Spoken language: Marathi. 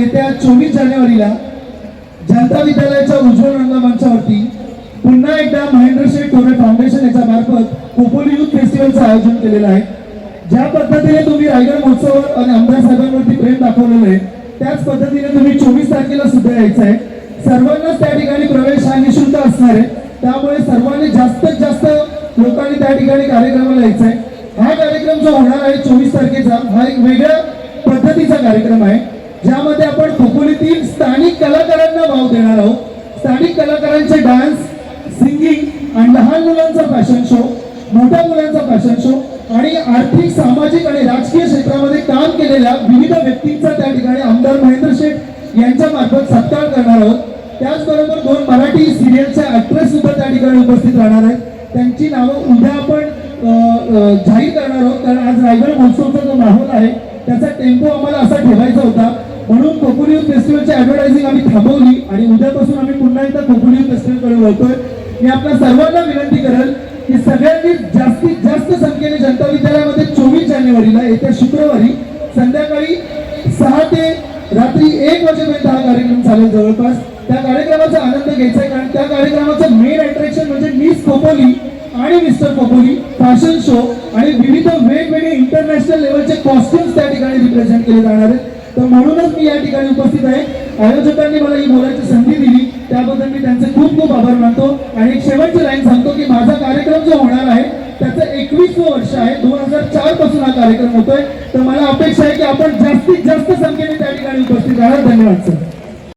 येत्या चोवीस जानेवारीला जनता विद्यालयाच्या उज्ज्वल रंगमंचावरती पुन्हा एकदा महेंद्रशेठ टोरे फाउंडेशन याच्या मार्फत कोपोली युथ फेस्टिवलचं आयोजन केलेलं आहे. ज्या पद्धतीने तुम्ही रायगड महोत्सवावर आणि आमदार साहेबांवरती प्रेम दाखवलेलं आहे त्याच पद्धतीने तुम्ही चोवीस तारखेला सुद्धा यायचं आहे. सर्वांनाच त्या ठिकाणी प्रवेश हा निशुल्क असणार आहे. त्यामुळे सर्वांनी जास्तीत जास्त लोकांनी त्या ठिकाणी कार्यक्रमाला यायचं आहे. हा कार्यक्रम जो होणार आहे चोवीस तारखेचा हा एक वेगळ्या पद्धतीचा कार्यक्रम आहे. ज्यामध्ये आपण खोपोलीतील स्थानिक कलाकारांना भाव देणार आहोत. स्थानिक कलाकारांचे डान्स सिंगिंग आणि लहान मुलांचा फॅशन शो मोठ्या मुलांचा फॅशन शो आणि आर्थिक सामाजिक आणि राजकीय क्षेत्रामध्ये काम केलेल्या विविध व्यक्तींचा त्या ठिकाणी आमदार महेंद्र शेठ यांच्या मार्फत सत्कार करणार आहोत. त्याचबरोबर दोन मराठी सिरियलच्या ऍक्ट्रेस सुद्धा त्या ठिकाणी उपस्थित राहणार आहेत. त्यांची नावं उद्या आपण जाहीर करणार आहोत. कारण आज रायगड महोत्सवचा जो माहोल आहे त्याचा टेम्पो आम्हाला असा ठेवायचा होता म्हणून कोकणी युथ फेस्टिवलची ऍडव्हर्टायझिंग आम्ही थांबवली आणि उद्यापासून आम्ही पुन्हा एकदा कोकणी युथ फेस्टिवलकडे वळतोय. मी आपल्या सर्वांना विनंती करेल की सगळ्यांनी जास्तीत जास्त संख्येने जनता विद्यालयामध्ये चोवीस जानेवारीला येत्या शुक्रवारी संध्याकाळी सहा ते रात्री एक वाजेपर्यंत हा कार्यक्रम चालेल जवळपास. त्या कार्यक्रमाचा आनंद घ्यायचा आहे कारण त्या कार्यक्रमाचं मेन अट्रॅक्शन म्हणजे मिस कोपोली आणि मिस्टर कोपोली फॅशन शो आणि विविध वेगवेगळे इंटरनॅशनल लेवलचे कॉस्ट्युम्स त्या ठिकाणी रिप्रेझेंट केले जाणार आहेत. तर म्हणूनच मी या ठिकाणी उपस्थित आहे. आयोजकांनी मला ही बोलायची संधी दिली. त्याबद्दल मी त्यांचे खूप खूप आभार मानतो. आणि एक शेवटची लाईन सांगतो की माझा कार्यक्रम जो होणार आहे त्याचं एकवीसवं वर्ष आहे. दोन हजार चारपासून हा कार्यक्रम होतोय. तर मला अपेक्षा आहे की आपण जास्तीत जास्त संख्येने त्या ठिकाणी उपस्थित राहणार धन्यवाद सर.